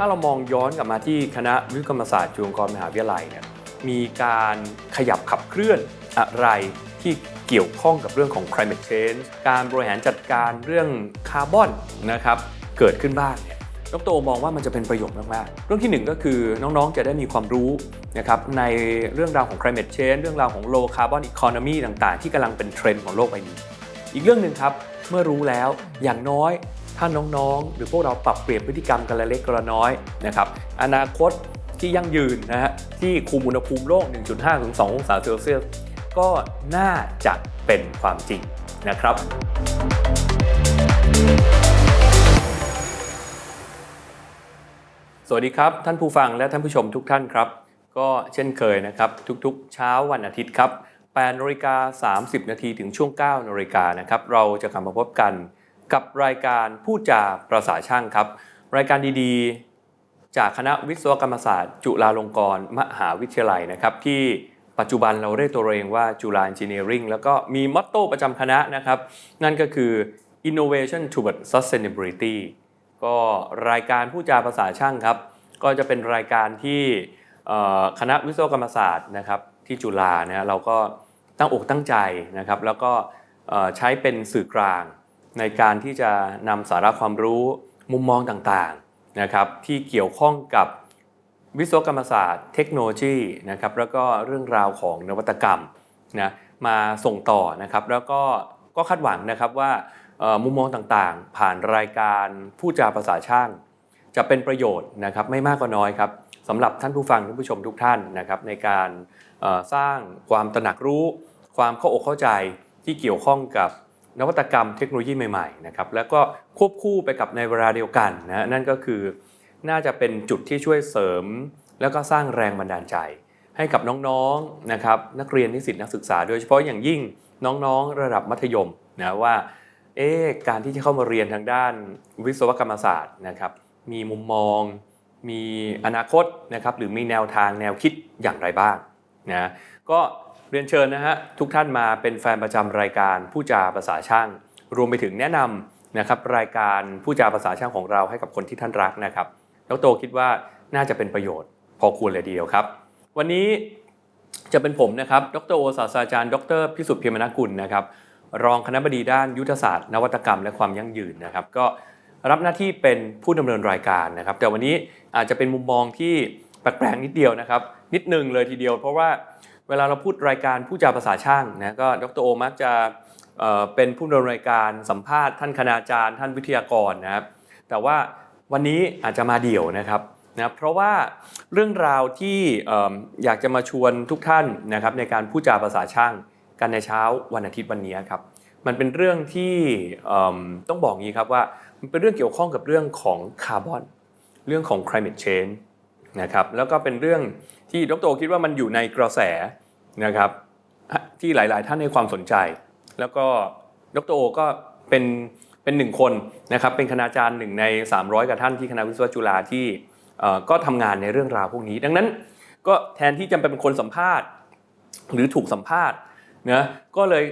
ถ้าเรามองย้อนกลับมาที่คณะวิศวกรรมศาสตร์จุฬาลงกรณ์มหาวิทยาลัยเนี่ยมีการขยับขับเคลื่อนอะไรที่เกี่ยวข้องกับเรื่องของ climate change การบริหารจัดการเรื่องคาร์บอนนะครับเกิดขึ้นบ้างเนี่ยดรโอมองว่ามันจะเป็นประโยชน์มากๆ เรื่องที่หนึ่งก็คือน้องๆจะได้มีความรู้นะครับในเรื่องราวของ climate change เรื่องราวของ low carbon economy ต่างๆ ที่กำลังเป็นเทรนด์ของโลกใบนี้ อีกเรื่องหนึ่งครับ เมื่อรู้แล้วอย่างน้อย ถ้าน้องๆ หรือพวกเราปรับเปลี่ยนพฤติกรรมกันละเล็กกันละน้อยนะครับอนาคตที่ยั่งยืนนะฮะที่คุมอุณหภูมิโลก 1.5 ถึง 2 องศาเซลเซียสก็น่าจะเป็นความจริงนะครับสวัสดีครับ ท่านผู้ฟังและท่านผู้ชมทุกท่านครับ ก็เช่นเคยนะครับ ทุกๆ เช้าวันอาทิตย์ครับ8นาฬิกา30 นาทีถึงช่วง9นาฬิกานะครับ เราจะกลับมาพบกัน กับรายการพูดจาประสาช่างครับ รายการดีๆ จากคณะวิศวกรรมศาสตร์ จุฬาลงกรณ์มหาวิทยาลัยนะครับ ที่ปัจจุบันเราเรียกตัวเองว่าจุฬา Engineering แล้วก็มีมอตโต้ประจำคณะนะครับ นั่นก็คือ Innovation Toward Sustainability ก็รายการผู้จาภาษาช่างครับ ก็จะเป็นรายการที่คณะวิศวกรรมศาสตร์นะครับที่จุฬาเนี่ยเราก็ตั้งอกตั้งใจนะครับ แล้วก็ใช้เป็นสื่อกลาง ในการที่จะนำสาระความรู้มุมมองต่างๆนะครับที่เกี่ยวข้องกับวิศวกรรมศาสตร์ เทคโนโลยีนะครับแล้วก็เรื่องราวของนวัตกรรมนะมาส่งต่อนะครับแล้วก็ก็คาดหวังนะครับว่ามุมมองต่างๆ ผ่านรายการผู้จาภาษาช่าง จะเป็นประโยชน์นะครับไม่มากก็น้อยครับสำหรับท่านผู้ฟังท่านผู้ชมทุกท่านนะครับในการสร้างความตระหนักรู้ ความเข้าอกเข้าใจที่เกี่ยวข้องกับ นวัตกรรมเทคโนโลยีใหม่ๆนะครับแล้วก็ควบคู่ไปกับในเวลาเดียวกันนะนั่นก็คือน่าจะเป็นจุดที่ช่วยเสริม แล้วก็สร้างแรงบันดาลใจ ให้กับน้องๆนะครับนักเรียนนิสิตนักศึกษา โดยเฉพาะอย่างยิ่งน้องๆ ระดับมัธยมนะว่าเอ๊ะการที่จะเข้ามาเรียนทางด้านวิศวกรรมศาสตร์นะครับมีมุมมอง มีอนาคตนะครับหรือมีแนวทางแนวคิดอย่างไรบ้างนะก็ เรียนเชิญนะฮะทุกท่านมาเป็นแฟนประจำรายการผู้จาภาษาช่าง รวมไปถึงแนะนำนะครับรายการผู้จาภาษาช่างของเราให้กับคนที่ท่านรักนะครับดรโตคิดว่าน่าจะเป็นประโยชน์ พอควรเลยเดียวครับ วันนี้จะเป็นผมนะครับ ดรโอศาสตราจารย์ ดรพิสุทธิ์เพียรมนกุลนะครับ รองคณะบดีด้านยุทธศาสตร์ นวัตกรรม และความยั่งยืนนะครับ ก็รับหน้าที่เป็นผู้ดำเนินรายการนะครับ แต่วันนี้อาจจะเป็นมุมมองที่แปลกๆนิดเดียวนะครับ นิดหนึ่งเลยทีเดียว เพราะว่า เวลาเราพูดรายการผู้จาภาษาช่างนะก็ดรโอมักจะเป็นผู้ดำเนินรายการสัมภาษณ์ท่านคณาจารย์ ท่านวิทยากรนะครับ แต่ว่าวันนี้อาจจะมาเดี่ยวนะครับนะเพราะว่าเรื่องราวที่อยากจะมาชวนทุกท่านนะครับในการพูดจาภาษาช่างกันในเช้าวันอาทิตย์วันนี้ครับมันเป็นเรื่องที่ต้องบอกงี้ครับว่ามันเป็นเรื่องเกี่ยวข้องกับเรื่องของคาร์บอนเรื่องของ climate change นะครับแล้วก็เป็นเรื่อง ที่ดรโอคิดว่ามันอยู่ในกระแสนะครับที่หลาย ๆ ท่านให้ความสนใจ แล้วก็ดรโอก็เป็นเป็นหนึ่งคนนะครับเป็นคณาจารย์หนึ่งใน 300กับท่านที่คณะวิศวะจุฬาที่ก็ทำงานในเรื่องราวพวกนี้ ดังนั้นก็แทนที่จะเป็นคนสัมภาษณ์ หรือถูกสัมภาษณ์นะก็เลย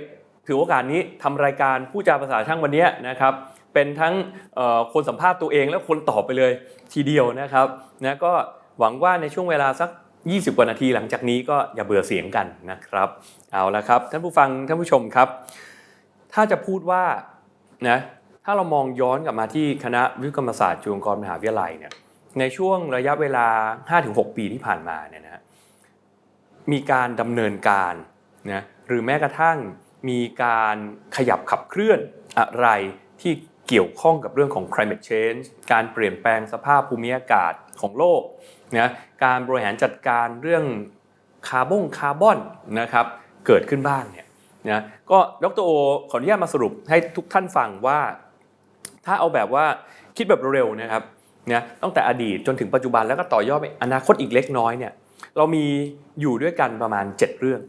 ถือโอกาสนี้ทำรายการผู้จาภาษาช่างวันนี้นะครับเป็นทั้งคนสัมภาษณ์ตัวเองและคนตอบไปเลยทีเดียวนะครับนะก็หวังว่าในช่วงเวลาสัก 20 กว่านาทีหลังจากนี้ก็อย่าเบื่อเสียงกันนะครับ เอาละครับ ท่านผู้ฟังท่านผู้ชมครับ ถ้าจะพูดว่านะถ้าเรามองย้อนกลับมาที่คณะวิศวกรรมศาสตร์จุฬาลงกรณ์มหาวิทยาลัยเนี่ยในช่วงระยะเวลา 5-6 ปีที่ผ่านมาเนี่ยนะฮะมีการดำเนินการนะหรือแม้กระทั่งมีการขยับขับเคลื่อนอะไรที่ เกี่ยวข้องกับเรื่องของ climate change การเปลี่ยนแปลงสภาพภูมิอากาศของโลกนะการบริหารจัดการเรื่องคาร์บอนคาร์บอนนะครับเกิดขึ้นบ้างเนี่ยนะก็ดรโอขออนุญาตมาสรุปให้ทุกท่านฟังว่า ถ้าเอาแบบว่าคิดแบบเร็วๆนะครับนะตั้งแต่อดีตจนถึงปัจจุบันแล้วก็ต่อยอดไปอนาคตอีกเล็กน้อยเนี่ยเรามีอยู่ด้วยกันประมาณ 7 เรื่อง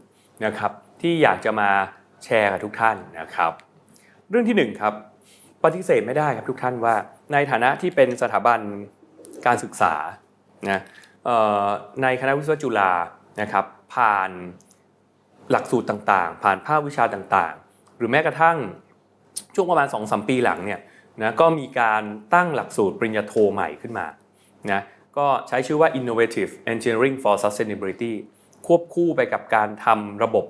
นะครับที่อยากจะมาแชร์กับทุกท่านนะครับ เรื่องที่1ครับ ปฏิเสธไม่ได้ครับทุกท่านว่า ในฐานะที่เป็นสถาบันการศึกษานะในคณะวิศวะจุฬานะครับผ่านหลักสูตรต่างๆ ผ่านภาควิชาต่างๆ หรือแม้กระทั่งช่วงประมาณ2-3ปีหลังเนี่ยนะก็มีการตั้งหลักสูตรปริญญาโทใหม่ขึ้นมานะก็ใช้ชื่อว่า innovative engineering for sustainability ควบคู่ไปกับการทำระบบ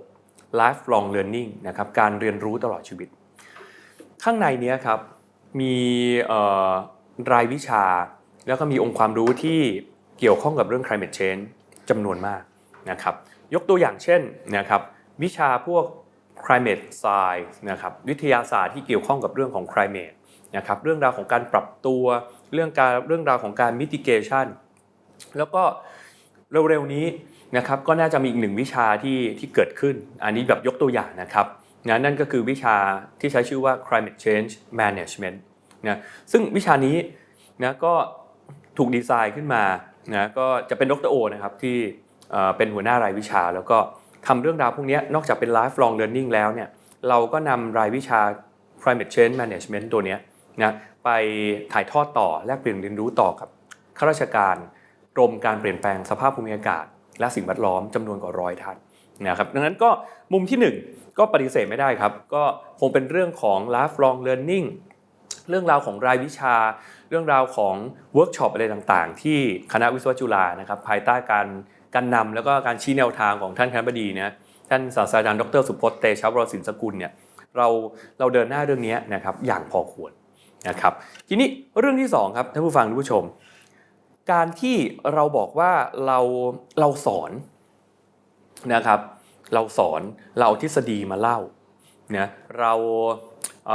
lifelong learning นะครับการเรียนรู้ตลอดชีวิต ข้างในเนี้ยครับมีรายวิชา แล้วก็มีองค์ความรู้ที่เกี่ยวข้องกับเรื่อง climate change จำนวนมากนะครับยกตัวอย่างเช่นนะครับวิชาพวก climate science นะครับวิทยาศาสตร์ที่เกี่ยวข้องกับเรื่องของ climate นะครับเรื่องราวของการปรับตัวเรื่องการเรื่องราวของการ mitigation แล้วก็เร็วๆนี้นะครับก็น่าจะมีอีกหนึ่งวิชาที่ที่เกิดขึ้น อันนี้แบบยกตัวอย่างนะครับ นะนั่นก็คือวิชาที่ใช้ชื่อว่า climate change management นะซึ่งวิชานี้นะก็ถูกดีไซน์ขึ้นมานะก็จะเป็นดรโอนะครับที่เป็นหัวหน้ารายวิชา แล้วก็ทำเรื่องราวพวกนี้นอกจากเป็น lifelong learning แล้วเนี่ยเราก็นำรายวิชา climate change management ตัวนี้นะไปถ่ายทอดต่อแลกเปลี่ยนเรียนรู้ต่อกับข้าราชการกรมการเปลี่ยนแปลงสภาพภูมิอากาศ และสิ่งแวดล้อมจำนวนกว่าร้อยท่าน นะครับดังนั้นก็มุมที่ 1 ก็ปฏิเสธไม่ได้ครับ ก็คงเป็นเรื่องของ lifelong learning เรื่องราวของรายวิชา เรื่องราวของเวิร์กช็อปอะไรต่างๆ ที่คณะวิศวะจุฬานะครับภายใต้การการนำแล้วก็การชี้แนวทางของท่านคณบดีนะท่านศาสตราจารย์ดรสุพจน์เตชะวรสินสกุลเนี่ยเราเราเดินหน้าเรื่องนี้นะครับอย่างพอควรนะครับทีนี้เรื่องที่สองครับท่านผู้ฟังท่านผู้ชม การที่เราบอกว่าเราเราสอน นะครับ เราสอนเราทฤษฎีมาเล่านะเราเ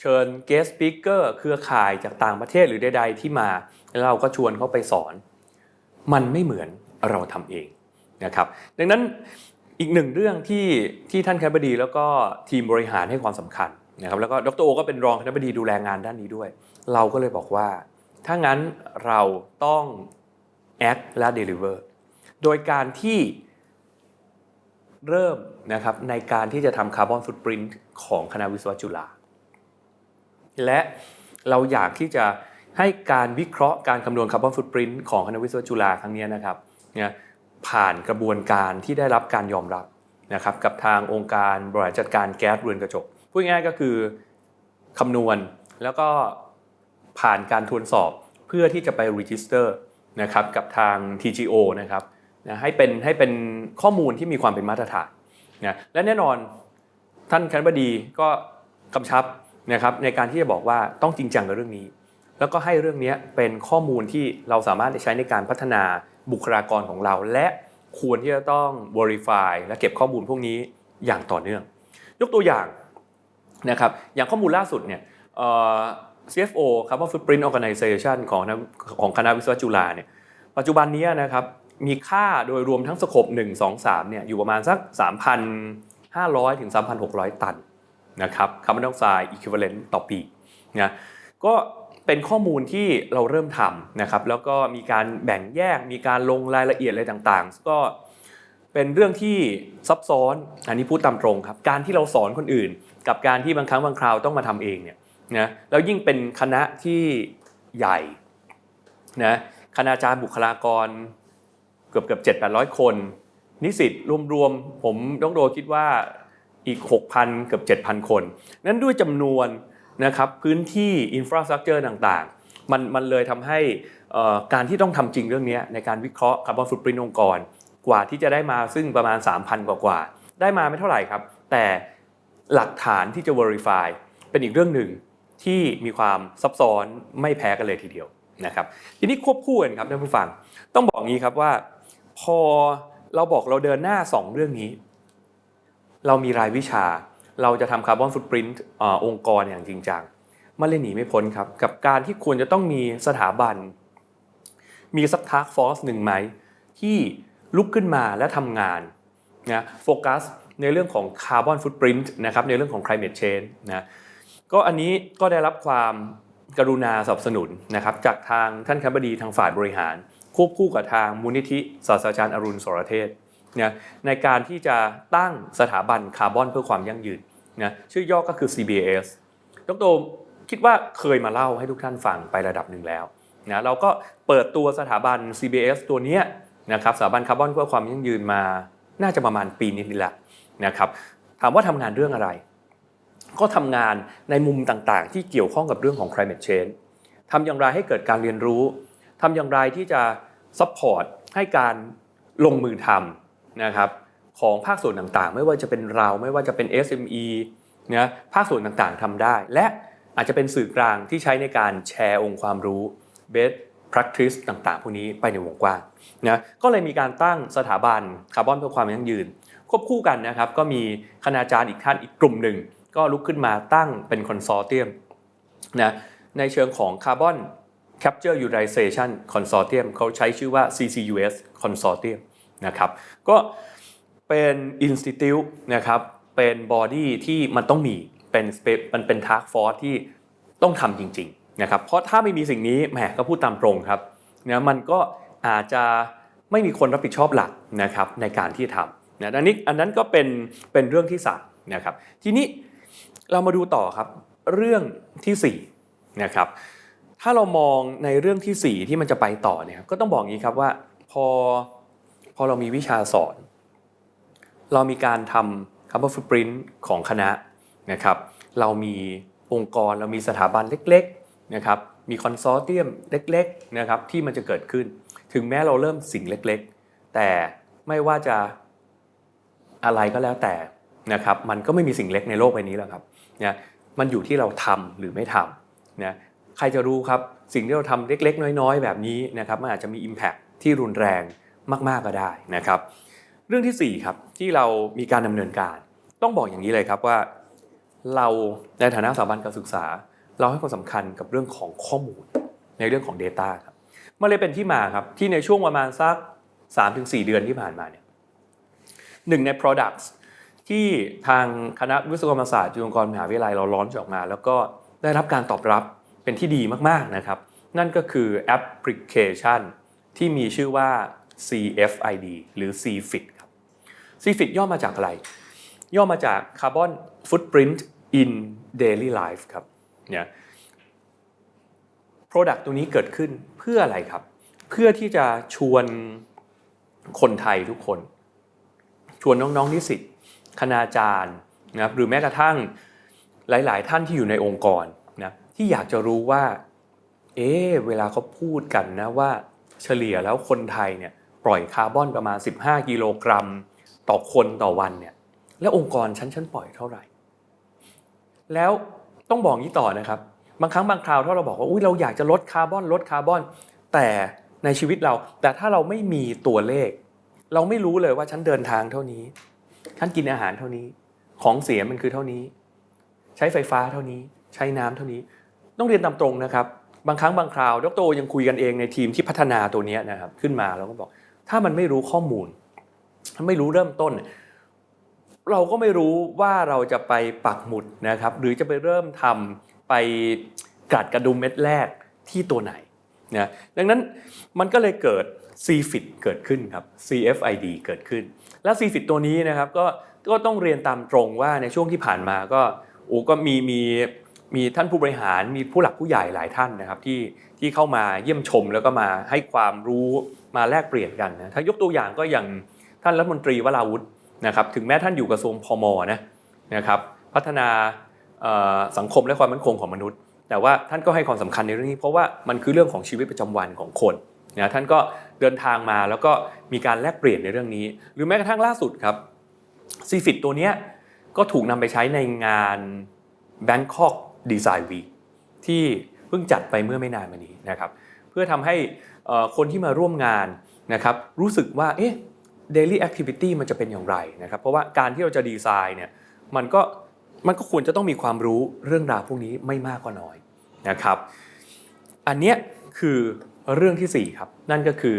เชิญ guest speaker เครือข่ายจากต่างประเทศหรือใด ๆ ที่มาแล้วเราก็ชวนเขาไปสอน มันไม่เหมือนเราทำเองนะครับ ดังนั้นอีกหนึ่งเรื่องที่ที่ท่านคณบดีแล้วก็ทีมบริหารให้ความสำคัญนะครับแล้วก็ดรโอก็เป็นรองคณบดีดูแลงานด้านนี้ด้วย เราก็เลยบอกว่า ถ้างั้นเราต้อง act และ deliver โดยการที่ เริ่มนะครับในการที่จะทำคาร์บอนฟุตปรินต์ของคณะวิศวะจุฬาและเราอยากที่จะให้การวิเคราะห์การคำนวณคาร์บอนฟุตปรินต์ของคณะวิศวะจุฬาครั้งนี้นะครับนี่ยผ่านกระบวนการที่ได้รับการยอมรับนะครับกับทางองค์การบริหารจัดการแก๊สเรือนกระจกพูดง่ายๆก็คือคำนวณแล้วก็ผ่านการทวนสอบเพื่อที่จะไปรีจิสเตอร์นะครับกับทาง TGO นะครับ นะให้เป็นให้เป็นข้อมูลที่มีความเป็นมาตรฐานนะและแน่นอนท่านคณบดีก็กำชับนะครับในการที่จะบอกว่าต้องจริงจังกับเรื่องนี้ แล้วก็ให้เรื่องนี้เป็นข้อมูลที่เราสามารถใช้ในการพัฒนาบุคลากรของเรา และควรที่จะต้อง verify และเก็บข้อมูลพวกนี้อย่างต่อเนื่อง ยกตัวอย่างนะครับอย่างข้อมูลล่าสุดเนี่ยเอ่อ CFO Carbon Footprint Organization ของของคณะวิศวะจุฬาเนี่ยปัจจุบันนี้นะครับ มีค่าโดยรวมทั้งสโคป1 2 3เนี่ยอยู่ประมาณสัก 3,500 ถึง 3,600 ตันนะครับคาร์บอนไดออกไซด์ equivalent ต่อปีนะก็เป็นข้อมูลที่เราเริ่มทำนะครับแล้วก็มีการแบ่งแยกมีการลงรายละเอียดอะไรต่างๆ ก็เป็นเรื่องที่ซับซ้อนอันนี้พูดตามตรงครับ การที่เราสอนคนอื่น กับการที่บางครั้งบางคราวต้องมาทำเองเนี่ยนะแล้วยิ่งเป็นคณะที่ใหญ่นะคณาจารย์บุคลากร กือบเกือบเจ็ดแปดร้อยคน นิสิตรวมๆ ผมต้องโดคิดว่าอีก 6,000 เกือบ 7,000 คน นั้นด้วยจำนวนนะครับพื้นที่อินฟราสตรักเจอร์ต่างๆ มันมันเลยทำให้การที่ต้องทำจริงเรื่องนี้ในการวิเคราะห์คาร์บอนฟุตปรินองค์กร กว่าที่จะได้มาซึ่งประมาณ 3,000 กว่ากว่าๆได้มาไม่เท่าไหร่ครับ แต่หลักฐานที่จะ verify เป็นอีกเรื่องหนึ่งที่มีความซับซ้อนไม่แพ้กันเลยทีเดียวนะครับทีนี้ควบคู่กันครับท่านผู้ฟัง ต้องบอกงี้ครับว่า พอเราบอกเราเดินหน้า 2 เรื่องนี้ เรามีรายวิชา เราจะทำคาร์บอนฟุตปรินต์องค์กรอย่างจริงจังมันเลยหนีไม่พ้นครับ กับการที่ควรจะต้องมีสถาบัน มีสักทาร์กฟอร์สหนึ่งไหม ที่ลุกขึ้นมาและทำงานนะโฟกัสในเรื่องของคาร์บอนฟุตปรินต์นะครับในเรื่องของ climate change นะก็อันนี้ก็ได้รับความกรุณาสนับสนุนนะครับจากทางท่านคณบดีทางฝ่ายบริหาร ควบคู่กับทางมูลนิธิศาสตราจารย์อรุณสรเทศนะในการที่จะตั้งสถาบันคาร์บอนเพื่อความยั่งยืนนะชื่อย่อก็คือ CBS ดรคิดว่าเคยมาเล่าให้ทุกท่านฟังไประดับหนึ่งแล้วนะเราก็เปิดตัวสถาบัน CBS ตัวเนี้ยนะครับสถาบันคาร์บอนเพื่อความยั่งยืนมาน่าจะประมาณปีนี้นี่แหละนะครับถามว่าทำงานเรื่องอะไร ก็ทำงานในมุมต่างๆ ที่เกี่ยวข้องกับเรื่องของ climate change ทำอย่างไรให้เกิดการเรียนรู้ทำอย่างไรที่จะ ซัพพอร์ตให้การลงมือทำนะครับของภาคส่วนต่างๆ ไม่ว่าจะเป็นเราไม่ว่าจะเป็น SME นะภาคส่วนต่างๆทำได้ และอาจจะเป็นสื่อกลางที่ใช้ในการแชร์องค์ความรู้ best practice ต่างๆ พวกนี้ไปในวงกว้างนะก็เลยมีการตั้งสถาบันคาร์บอนเพื่อความยั่งยืน ควบคู่กันนะครับก็มีคณาจารย์อีกท่านอีกกลุ่มหนึ่ง ก็ลุกขึ้นมาตั้งเป็นคอนซอร์เทียมนะในเชิงของ Carbon Capture Utilization Consortium เขาใช้ชื่อว่า CCUS Consortium นะครับก็เป็น Institute นะครับเป็นบอดี้ที่มันต้องมีเป็นมันเป็น Task Force ที่ต้องทำจริงๆนะครับเพราะถ้าไม่มีสิ่งนี้แหมก็พูดตามตรงครับนะมันก็อาจจะไม่มีคนรับผิดชอบหลักนะครับในการที่ทำนะอันนี้อันนั้นก็เป็นเป็นเรื่องที่สามนะครับทีนี้เรามาดูต่อครับเรื่องที่สี่นะครับ ถ้าเรามองในเรื่องที่ 4 ที่มันจะไปต่อเนี่ยครับก็ต้องบอกอย่างนี้ครับว่าพอพอเรามีวิชาสอน เรามีการทำ carbon footprint ของคณะนะครับ เรามีองค์กรเรามีสถาบันเล็กๆนะครับมีคอนซอร์เทียมเล็กๆนะครับที่มันจะเกิดขึ้น ถึงแม้เราเริ่มสิ่งเล็กๆ แต่ไม่ว่าจะอะไรก็แล้วแต่นะครับมันก็ไม่มีสิ่งเล็กในโลกใบนี้แล้วครับนะมันอยู่ที่เราทำหรือไม่ทำนะ ใครจะรู้ครับ สิ่งที่เราทำเล็ก ๆ น้อย ๆ แบบนี้นะครับมันอาจจะมี Impact ที่รุนแรงมากๆก็ได้นะครับ เรื่องที่4ครับที่เรามีการดำเนินการ ต้องบอกอย่างนี้เลยครับว่า เราในฐานะสถาบันการศึกษา เราให้ความสำคัญกับเรื่องของข้อมูลในเรื่องของ Data ครับมันเลยเป็นที่มาครับที่ในช่วงประมาณสัก 3-4 เดือนที่ผ่านมาเนี่ยหนึ่งใน products ที่ทางคณะวิศวกรรมศาสตร์จุฬาลงกรณ์มหาวิทยาลัยเราล้อนออกมา แล้วก็ได้รับการตอบรับ เป็นที่ดีมากๆนะครับ นั่นก็คือแอปพลิเคชัน ที่มีชื่อว่า CFID หรือ CFIT ครับ CFIT ย่อมาจากอะไร ย่อมาจาก Carbon Footprint in Daily Life ครับเนี่ย Product ตัวนี้เกิดขึ้นเพื่ออะไรครับ เพื่อที่จะชวนคนไทยทุกคน ชวนน้อง ๆ นิสิตคณาจารย์นะครับหรือแม้กระทั่งหลาย ๆ ท่านที่อยู่ในองค์กร ที่อยากจะรู้ว่า เอ๊เวลาเขาพูดกันนะว่า เฉลี่ยแล้วคนไทยเนี่ยปล่อยคาร์บอนประมาณ 15 กิโลกรัม ต่อคนต่อวันเนี่ย แล้วองค์กรชั้นชั้นปล่อยเท่าไหร่ แล้วต้องบอกนี้ต่อนะครับ บางครั้งบางคราวถ้าเราบอกว่าอุ้ยเราอยากจะลดคาร์บอนลดคาร์บอน แต่ในชีวิตเรา แต่ถ้าเราไม่มีตัวเลข เราไม่รู้เลยว่าฉันเดินทางเท่านี้ ฉันกินอาหารเท่านี้ ของเสียมันคือเท่านี้ ใช้ไฟฟ้าเท่านี้ ใช้น้ำเท่านี้ ต้องเรียนตามตรงนะครับ บางครั้งบางคราว ดรยังคุยกันเองในทีมที่พัฒนาตัวนี้นะครับขึ้นมาแล้วก็บอก ถ้ามันไม่รู้ข้อมูลไม่รู้เริ่มต้น เราก็ไม่รู้ว่าเราจะไปปักหมุดนะครับ หรือจะไปเริ่มทำไปกัดกระดุมเม็ดแรกที่ตัวไหนนะดังนั้นมันก็เลยเกิด CFIT เกิดขึ้นครับ CFID เกิดขึ้น แล้ว CFIT ตัวนี้นะครับก็ก็ต้องเรียนตามตรงว่าในช่วงที่ผ่านมาก็โอ้ก็มีมี มีท่านผู้บริหารมีผู้หลักผู้ใหญ่หลายท่านนะครับที่ที่เข้ามาเยี่ยมชมแล้วก็มาให้ความรู้มาแลกเปลี่ยนกันนะถ้ายกตัวอย่างก็อย่างท่านรัฐมนตรีวราวุฒินะครับถึงแม้ท่านอยู่กระทรวงพมนะนะครับพัฒนาสังคมและความมั่นคงของมนุษย์ แต่ว่าท่านก็ให้ความสำคัญในเรื่องนี้เพราะว่ามันคือเรื่องของชีวิตประจำวันของคนนะท่านก็เดินทางมาแล้วก็มีการแลกเปลี่ยนในเรื่องนี้ หรือแม้กระทั่งล่าสุดครับซีฟิตตัวเนี้ยก็ถูกนำไปใช้ในงานแบงคอก Bangkok Design Week ที่เพิ่งจัดไปเมื่อไม่นานมานี้นะครับเพื่อทำให้คนที่มาร่วมงานนะครับรู้สึกว่าเอ๊ะ daily activity มันจะเป็นอย่างไรนะครับเพราะว่าการที่เราจะดีไซน์เนี่ยมันก็มันก็ควรจะต้องมีความรู้เรื่องราวพวกนี้ไม่มากก็น้อยนะครับ อันเนี้ยคือเรื่องทีสี่4 ครับ นั่นก็คือ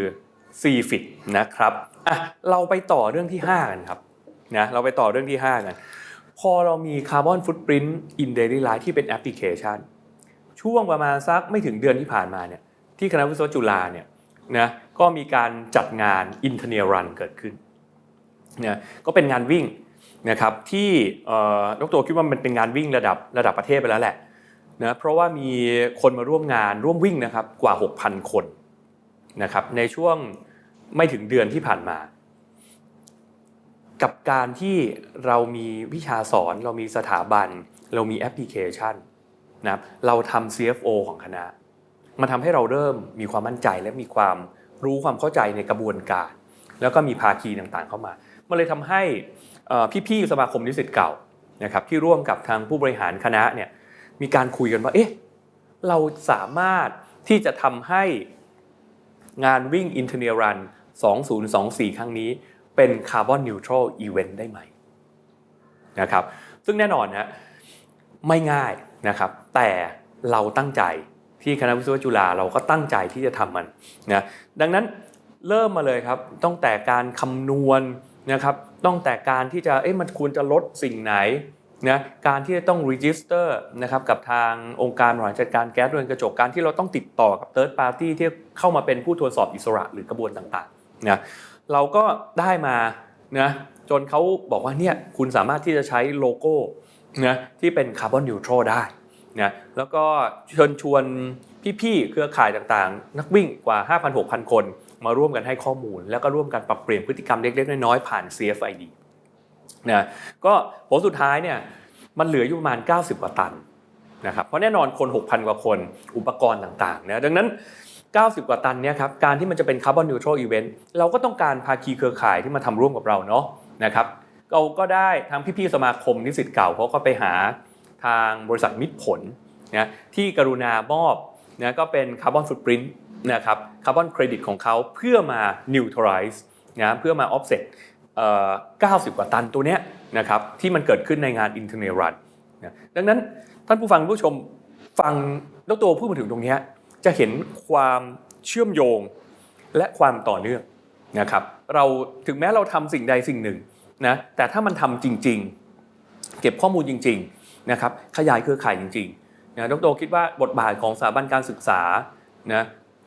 CFIT นะครับอะเราไปต่อเรื่องที่ 5 กันครับนะเราไปต่อเรื่องที่ 5 กัน พอเรามี Carbon Footprint in Daily Life ที่เป็นแอปพลิเคชัน ช่วงประมาณสักไม่ถึงเดือนที่ผ่านมาเนี่ยที่คณะวิศวะจุฬาเนี่ยนะก็มีการจัดงาน i n t e r n e Run เกิดขึ้นนะก็เป็นงานวิ่งนะครับที่ดรคิดว่ามันเป็นงานวิ่งระดับระดับประเทศไปแล้วแหละนะเพราะว่ามีคนมาร่วมงานร่วมวิ่งนะครับกว่า 6,000 คนนะครับในช่วงไม่ถึงเดือนที่ผ่านมา กับการที่เรามีวิชาสอนเรามีสถาบัน เรามีแอปพลิเคชันนะครับเราทำ CFO ของคณะ มันทำให้เราเริ่มมีความมั่นใจและมีความรู้ความเข้าใจในกระบวนการ แล้วก็มีภาคีต่างๆเข้ามามันเลยทำให้พี่ๆสมาคมนิสิตเก่านะครับที่ร่วมกับทางผู้บริหารคณะเนี่ยมีการคุยกันว่าเอ๊ะเราสามารถที่จะทำให้งานวิ่ง i n t e r n a l Run 2024 ครั้งนี้ เป็นคาร์บอนนิวทรัลอีเวนต์ได้ไหมนะครับซึ่งแน่นอนนะไม่ง่ายนะครับแต่เราตั้งใจที่คณะวิศวะจุฬาเราก็ตั้งใจที่จะทำมันนะดังนั้นเริ่มมาเลยครับต้องแต่การคำนวณนะครับต้องแต่การที่จะเอ๊ะมันควรจะลดสิ่งไหนนะการที่จะต้องรีจิสเตอร์นะครับกับทางองค์การบริหารจัดการแก๊สเรือนกระจกการที่เราต้องติดต่อกับ Third Party ที่เข้ามาเป็นผู้ตรวจสอบอิสระหรือกระบวนต่างๆนะ เราก็ได้มานะจนเขาบอกว่าเนี่ยคุณสามารถที่จะใช้โลโก้นะที่เป็นคาร์บอนนิวทรัลได้นะแล้วก็เชิญชวนพี่ๆเครือข่ายต่างๆ นักวิ่งกว่า 5,000-6,000 คน มาร่วมกันให้ข้อมูล แล้วก็ร่วมกันปรับเปลี่ยนพฤติกรรมเล็กๆ น้อยๆ ผ่าน CFID นะก็ผลสุดท้ายเนี่ยมันเหลืออยู่ประมาณ 90 กว่าตันนะครับเพราะแน่นอนคน 6,000 กว่าคนอุปกรณ์ต่างๆนะดังนั้น 90 กว่าตันเนี่ยครับการที่มันจะเป็นคาร์บอนนิวทรัลอีเวนต์เราก็ต้องการภาคีเครือข่ายที่มาทำร่วมกับเราเนาะนะครับเราก็ได้ทางพี่ๆสมาคมนิสิตเก่าเขาก็ไปหาทางบริษัทมิตรผลนะที่กรุณามอบนะก็เป็นคาร์บอนฟุตปรินต์นะครับคาร์บอนเครดิตของเขาเพื่อมา neutralize นะเพื่อมา offset เอ่อ90 กว่าตันตัวเนี้ยนะครับที่มันเกิดขึ้นในงาน Internal Run นะดังนั้นท่านผู้ฟังผู้ชมฟังดรพูดมาถึงตรงเนี้ย จะเห็นความเชื่อมโยงและความต่อเนื่องนะครับเราถึงแม้เราทำสิ่งใดสิ่งหนึ่งนะแต่ถ้ามันทำจริง ๆ เก็บข้อมูลจริงๆนะครับขยายเครือข่ายจริงๆนะดรคิดว่าบทบาทของสถาบันการศึกษานะ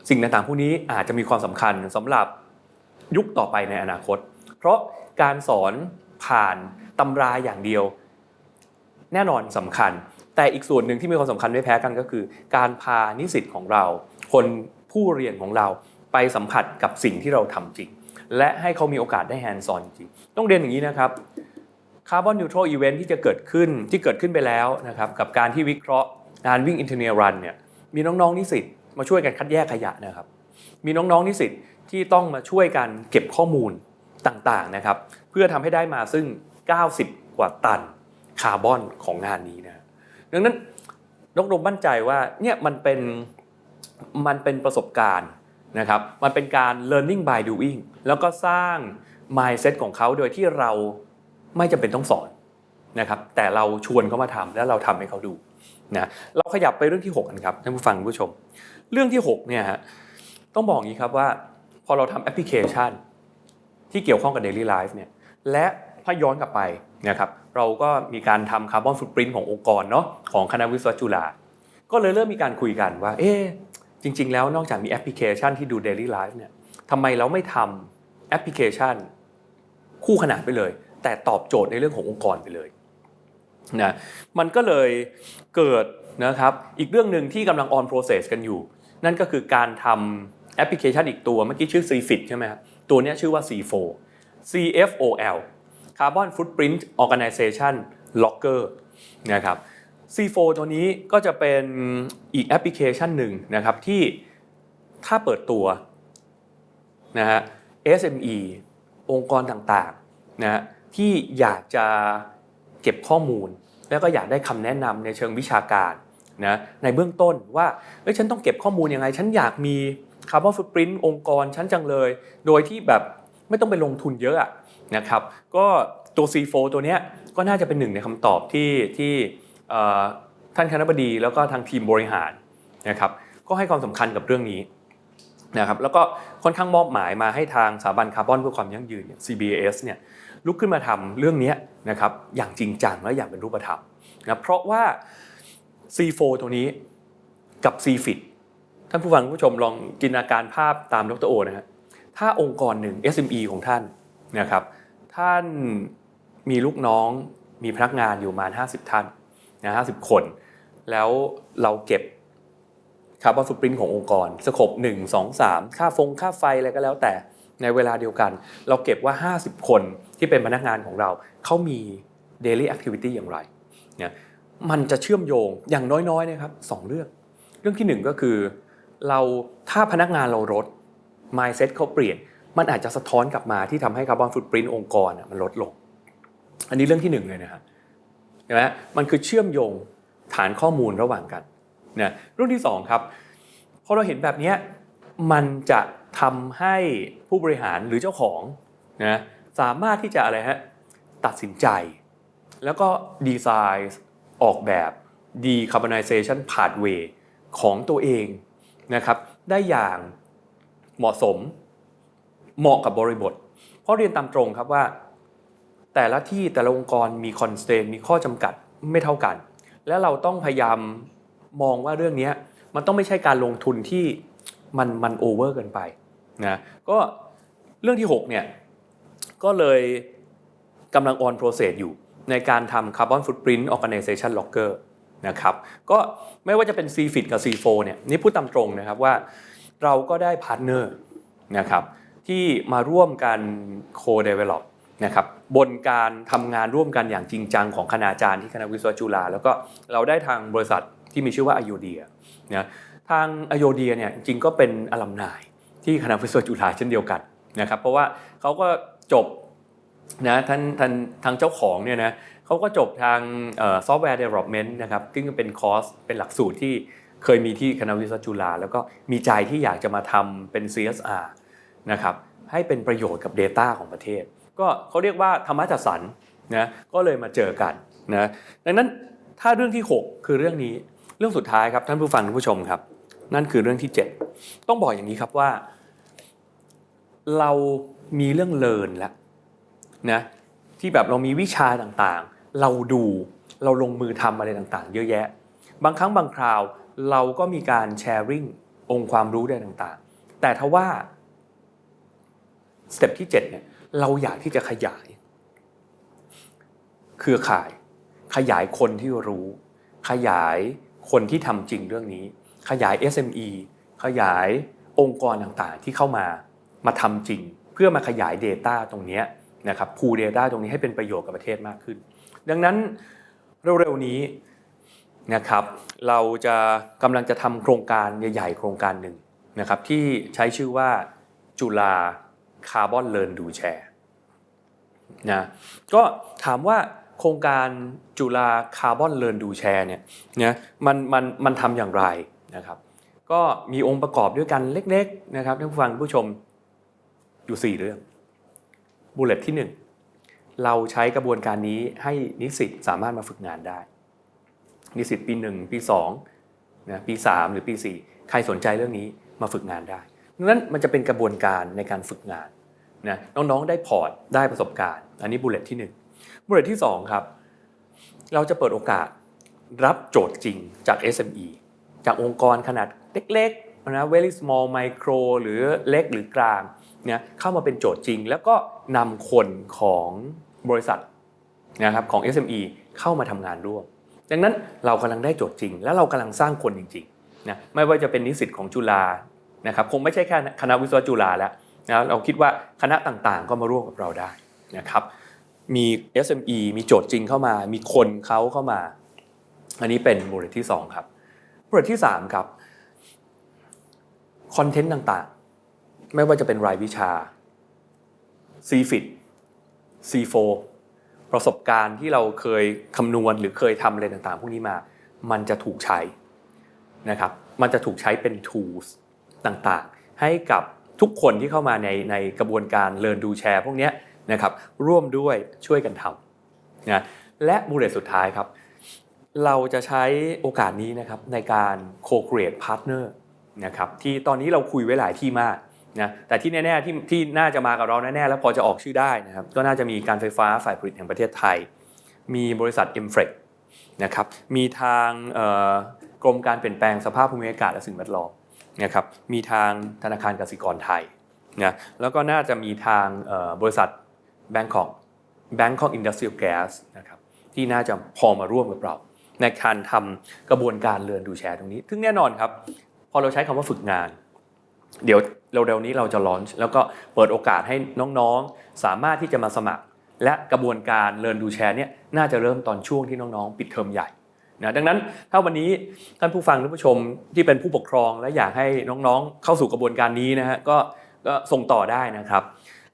สิ่งต่างๆพวกนี้อาจจะมีความสำคัญสำหรับยุคต่อไปในอนาคต เพราะการสอนผ่านตำราอย่างเดียว แน่นอนสำคัญ แต่อีกส่วนหนึ่งที่มีความสำคัญไม่แพ้กันก็คือ การพานิสิตของเรา คนผู้เรียนของเราไปสัมผัสกับสิ่งที่เราทำจริง และให้เขามีโอกาสได้แฮนด์ซอนจริง ต้องเรียนอย่างนี้นะครับคาร์บอนนิวทรัลอีเวนท์ที่จะเกิดขึ้นที่เกิดขึ้นไปแล้วนะครับกับการที่วิเคราะห์งานวิ่งอินเทอร์เนลรันเนี่ยมีน้องๆนิสิตมาช่วยกันคัดแยกขยะนะครับ มีน้องๆนิสิตที่ต้องมาช่วยกันเก็บข้อมูลต่างๆนะครับ เพื่อทำให้ได้มาซึ่ง 90 กว่าตันคาร์บอนของงานนี้นะ ดังนั้นดรมั่นใจว่าเนี่ยมันเป็นมันเป็นประสบการณ์นะครับ มันเป็นการ learning by doing แล้วก็สร้าง mindset ของเขาโดยที่เราไม่จำเป็นต้องสอนนะครับ แต่เราชวนเขามาทำแล้วเราทำให้เขาดูนะเราขยับไปเรื่องที่ 6 กันครับท่านผู้ฟังผู้ชม เรื่องที่6เนี่ยฮะต้องบอกอย่างนี้ครับว่าพอเราทำแอปพลิเคชัน ที่เกี่ยวข้องกับ Daily Life เนี่ยและ ถ้าย้อนกลับไปนะครับเราก็มีการทำคาร์บอนฟุตปรินต์ขององค์กรเนาะของคณะวิศวจุฬาก็เลยเริ่มมีการคุยกันว่า เอ๊จริง ๆ แล้วนอกจากมีแอปพลิเคชันที่ดู Daily Life เนี่ยทำไมเราไม่ทำแอปพลิเคชัน คู่ขนานไปเลย แต่ตอบโจทย์ในเรื่องขององค์กรไปเลยนะมันก็เลยเกิดนะครับอีกเรื่องหนึ่งที่กำลัง on process กันอยู่ นั่นก็คือการทำแอปพลิเคชันอีกตัวเมื่อกี้ชื่อ CFIT ใช่ไหมครับตัวนี้ชื่อว่า C4 CFOL Carbon Footprint Organization Logger นะครับ C4 ตัวนี้ก็จะเป็นอีกแอปพลิเคชันหนึ่งนะครับที่ถ้าเปิดตัวนะฮะ SME องค์กรต่างๆนะฮะที่อยากจะเก็บข้อมูล แล้วก็อยากได้คำแนะนำในเชิงวิชาการนะในเบื้องต้นว่าเอ้ยฉันต้องเก็บข้อมูลยังไง ฉันอยากมีคาร์บอนฟุตปรินต์องค์กรฉันจังเลย โดยที่แบบไม่ต้องไปลงทุนเยอะอะ นะครับก็ตัว C4 ตัวนี้ก็น่าจะเป็นหนึ่งในคำตอบที่ที่ท่านคณะบดีแล้วก็ทางทีมบริหารนะครับก็ให้ความสำคัญกับเรื่องนี้นะครับแล้วก็ค่อนข้างมอบหมายมาให้ทางสถาบันคาร์บอนเพื่อความยั่งยืนเนี่ย CBAS เนี่ยลุกขึ้นมาทำเรื่องนี้นะครับอย่างจริงจังและอย่างเป็นรูปธรรมนะเพราะว่า C4 ตัวนี้กับ CFIT ท่านผู้ฟังผู้ชมลองจินตนาการภาพตามดรโอนะฮะถ้าองค์กรหนึ่ง SME ของท่านนะครับ ท่านมีลูกน้องมีพนักงานอยู่ประมาณ50 ท่านนะ50คน แล้วเราเก็บคาร์บอนฟุตปรินต์ขององค์กรสโคบ1 2 3ค่าฟงค่าไฟอะไรก็แล้วแต่ในเวลาเดียวกัน เราเก็บว่า 50 คนที่เป็นพนักงานของเราเขามี daily activity อย่างไรเนี่ยมันจะเชื่อมโยงอย่างน้อยๆนะครับสองเรื่อง เรื่องที่หนึ่งก็คือ เราถ้าพนักงานเราลด mindset เขาเปลี่ยน มันอาจจะสะท้อนกลับมาที่ทำให้คาร์บอนฟุตปรินต์องค์กรมันลดลง อันนี้เรื่องที่หนึ่งเลยนะครับเห็นไหมมันคือเชื่อมโยงฐานข้อมูลระหว่างกันนะเรื่องที่สองครับพอเราเห็นแบบนี้มันจะทำให้ผู้บริหารหรือเจ้าของนะสามารถที่จะอะไรฮะตัดสินใจ แล้วก็ดีไซน์ออกแบบ decarbonization pathway ของตัวเองนะครับได้อย่างเหมาะสม เหมาะกับบริบท เพราะเรียนตามตรงครับว่า แต่ละที่แต่ละองค์กรมีคอนส t ตนมีข้อจำกัดไม่เท่ากัน และเราต้องพยายามมองว่าเรื่องนี้มันต้องไม่ใช่การลงทุนที่มันมันโอเวอร์เกินไปนะก็เรื่องที่ 6 เนี่ย ก็เลยกำลัง on process อยู่ในการทำ Carbon Footprint Organization Logger นะครับก็ไม่ว่าจะเป็น CFIT กับ C4 เนี่ยนี่พูดตามตรงนะครับว่าเราก็ได้พาร์ทเนอร์นะครับ ที่มาร่วมกัน co-develop นะครับบนการทำงานร่วมกันอย่างจริงจังของคณาจารย์ที่คณะวิศวะจุฬาแล้วก็เราได้ทางบริษัทที่มีชื่อว่าอโยเดียนะทางอโยเดียเนี่ยจริงก็เป็นอลัมนายที่คณะวิศวะจุฬาเช่นเดียวกันนะครับเพราะว่าเขาก็จบนะท่านท่านทางเจ้าของเนี่ยนะเขาก็จบทางซอฟต์แวร์เดเวล็อปเมนต์นะครับซึ่งเป็นคอร์สเป็นหลักสูตรที่เคยมีที่คณะวิศวะจุฬาแล้วก็มีใจที่อยากจะมาทำเป็น CSR นะครับให้เป็นประโยชน์กับ Data ของประเทศ ก็เขาเรียกว่าธรรมจัดสรรนะก็เลยมาเจอกันนะดังนั้นถ้าเรื่องที่ 6 คือเรื่องนี้เรื่องสุดท้ายครับท่านผู้ฟังท่านผู้ชมครับ นั่นคือเรื่องที่ 7 ต้องบอกอย่างนี้ครับว่า เรามีเรื่องเลินแล้วนะที่แบบเรามีวิชาต่างๆ เราดูเราลงมือทำอะไรต่างๆ เยอะแยะ บางครั้งบางคราวเราก็มีการแชร์ริ่งองค์ความรู้ได้ต่างๆ แต่ทว่า สเต็ปที่7เนี่ยเราอยากที่จะขยาย เครือข่าย ขยายคนที่รู้ ขยายคนที่ทำจริงเรื่องนี้ ขยาย SME ขยายองค์กรต่างๆ ที่เข้ามามาทำจริง เพื่อมาขยาย Data ตรงนี้นะครับพู Data ตรงนี้ให้เป็นประโยชน์กับประเทศมากขึ้น ดังนั้นเร็วๆนี้นะครับเราจะกำลังจะทำโครงการใหญ่ ๆ โครงการหนึ่งนะครับที่ใช้ชื่อว่าจุฬา คาร์บอนเลินดูแชร์นะก็ถามว่าโครงการจุฬาคาร์บอนเลินดูแชร์เนี่ยนะมันมันมันทำอย่างไรนะครับ ก็มีองค์ประกอบด้วยกันเล็กๆนะครับท่านผู้ฟังผู้ชมอยู่ 4 เรื่องบูเลตที่ 1 เราใช้กระบวนการนี้ให้นิสิตสามารถมาฝึกงานได้ นิสิตปี 1 ปี2นะปี 3 หรือปี 4 ใครสนใจเรื่องนี้มาฝึกงานได้ ดังนั้นมันจะเป็นกระบวนการในการฝึกงานนะน้องๆได้พอร์ตได้ประสบการณ์ อันนี้บุลเลตที่1บุลเลตที่2ครับเราจะเปิดโอกาสรับโจทย์จริงจาก SME จากองค์กรขนาดเล็กๆนะ very small micro หรือเล็กหรือกลางเนี่ยเข้ามาเป็นโจทย์จริง แล้วก็นำคนของบริษัทนะครับของ SME เข้ามาทำงานร่วม ดังนั้นเรากำลังได้โจทย์จริง และเรากำลังสร้างคนจริงๆนะไม่ว่าจะเป็นนิสิตของจุฬา นะครับคงไม่ใช่แค่คณะวิศวะจุฬาแล้วนะเราคิดว่าคณะต่างๆ ก็มาร่วมกับเราได้นะครับมี SME มีโจทย์จริงเข้ามา มีคนเขาเข้ามา อันนี้เป็นบทที่ 2 ครับบทที่ 3 ครับคอนเทนต์ต่างๆ ไม่ว่าจะเป็นรายวิชา CFIT C4 ประสบการณ์ที่เราเคยคำนวณหรือเคยทำอะไรต่างๆ พวกนี้มา มันจะถูกใช้นะครับ มันจะถูกใช้เป็น tools ต่างๆ ให้กับทุกคนที่เข้ามาในในกระบวนการเรียนดูแชร์พวกนี้นะครับร่วมด้วยช่วยกันทำนะและบูเลตสุดท้ายครับ เราจะใช้โอกาสนี้นะครับในการ co-create partner นะครับที่ตอนนี้เราคุยไว้หลายที่มากนะแต่ที่แน่ๆที่ที่น่าจะมากับเราแน่ๆแล้วพอจะออกชื่อได้นะครับก็น่าจะมีการไฟฟ้าฝ่ายผลิตแห่งประเทศไทย มีบริษัท m f r e นะครับมีทางกรมการเปลี่ยนแปลงสภาพภูมิอากาศและสิ่งแวดล้อม นะครับมีทางธนาคารกสิกรไทยนะแล้วก็น่าจะมีทางบริษัท Bangkok Bangkok Industrial Gas นะครับที่น่าจะพอมาร่วมกับเรา ในการทำกระบวนการเรือนดูแชร์ตรงนี้ ซึ่งแน่นอนครับ พอเราใช้คำว่าฝึกงาน เดี๋ยวเร็วๆนี้เราจะลอนช์แล้วก็เปิดโอกาสให้น้องๆ สามารถที่จะมาสมัคร และกระบวนการเรียนดูแชร์เนี่ยน่าจะเริ่มตอนช่วงที่น้องๆ ปิดเทอมใหญ่ นะดังนั้นถ้าวันนี้ท่านผู้ฟังท่านผู้ชมที่เป็นผู้ปกครอง และอยากให้น้องๆ เข้าสู่กระบวนการนี้นะฮะก็ก็ส่งต่อได้นะครับ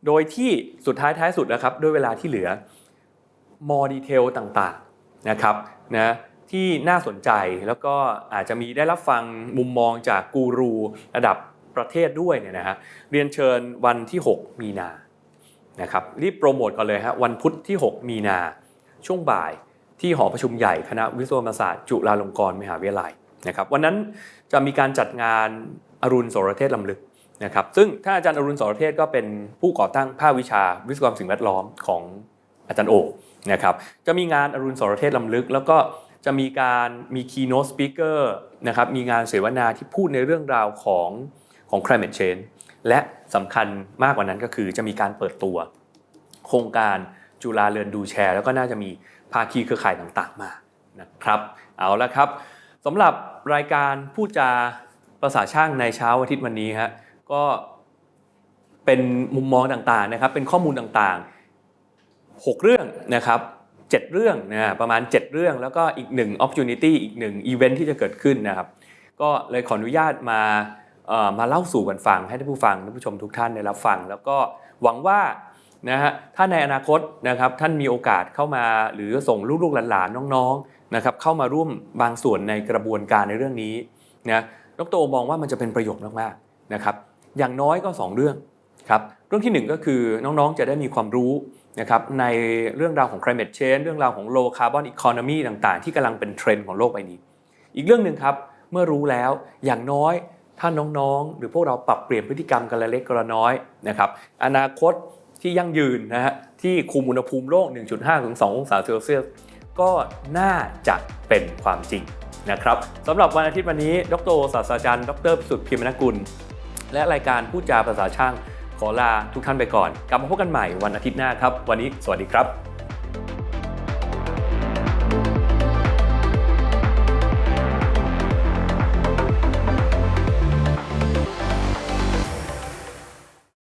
โดยที่สุดท้ายท้ายสุดนะครับด้วยเวลาที่เหลือมอดีเทลต่างๆนะครับนะที่น่าสนใจแล้วก็อาจจะมีได้รับฟังมุมมองจากกูรูระดับประเทศด้วยเนี่ยนะฮะเรียนเชิญวันที่ 6 มีนานะครับรีบโปรโมทก่อนเลยฮะวันพุธที่ 6 มีนาช่วงบ่าย ที่หอประชุมใหญ่คณะวิศวกรรมศาสตร์จุฬาลงกรณ์มหาวิทยาลัยนะครับ วันนั้นจะมีการจัดงานอรุณโสรเทศลำลึกนะครับ ซึ่งท่านอาจารย์อรุณโสรเทศก็เป็นผู้ก่อตั้งภาควิชาวิศวกรรมสิ่งแวดล้อมของอาจารย์โอนะครับ จะมีงานอรุณโสรเทศลำลึก แล้วก็จะมีการมี keynote speaker นะครับ มีงานเสวนาที่พูดในเรื่องราวของของ climate change และสำคัญมากกว่านั้นก็คือจะมีการเปิดตัว โครงการจุฬาเรือนดูแชร์ แล้วก็น่าจะมี ภาคีเครือข่ายต่างๆมานะครับเอาละครับสำหรับรายการพูดจาภาษาช่างในเช้าอาทิตย์วันนี้ฮะก็เป็นมุมมองต่างๆนะครับเป็นข้อมูลต่างๆ 6 เรื่องนะครับ7เรื่องนะประมาณ 7 เรื่องแล้วก็อีก1 opportunity อีก1 event ที่จะเกิดขึ้นนะครับก็เลยขออนุญาตมามาเล่าสู่กันฟังให้ท่านผู้ฟังท่านผู้ชมทุกท่านได้รับฟัง แล้วก็หวังว่า นะฮะถ้าในอนาคตนะครับท่านมีโอกาสเข้ามาหรือส่งลูกๆหลานๆน้องๆนะครับเข้ามาร่วมบางส่วนในกระบวนการในเรื่องนี้นะดรโอมองว่ามันจะเป็นประโยชน์มากๆนะครับอย่างน้อยก็ 2 เรื่องครับเรื่องที่ 1 ก็คือน้องๆจะได้มีความรู้นะครับในเรื่องราวของ climate change เรื่องราวของ low carbon economy ต่างๆ ที่กำลังเป็นเทรนด์ของโลกใบนี้ อีกเรื่องหนึ่งครับเมื่อรู้แล้วอย่างน้อยถ้าน้องๆ หรือพวกเราปรับเปลี่ยนพฤติกรรมกันละเล็กกันละน้อยนะครับอนาคต ที่ยั่งยืนนะฮะที่คุมอุณหภูมิโลก 1.5 ถึง 2 องศาเซลเซียสก็น่าจะเป็นความจริงนะครับสำหรับวันอาทิตย์วันนี้ ดรศาสตราจารย์ ดรพิสุทธิ์พิมพ์นกุล และรายการพูดจาภาษาช่างขอลาทุกท่านไปก่อน กลับมาพบกันใหม่วันอาทิตย์หน้าครับ วันนี้สวัสดีครับ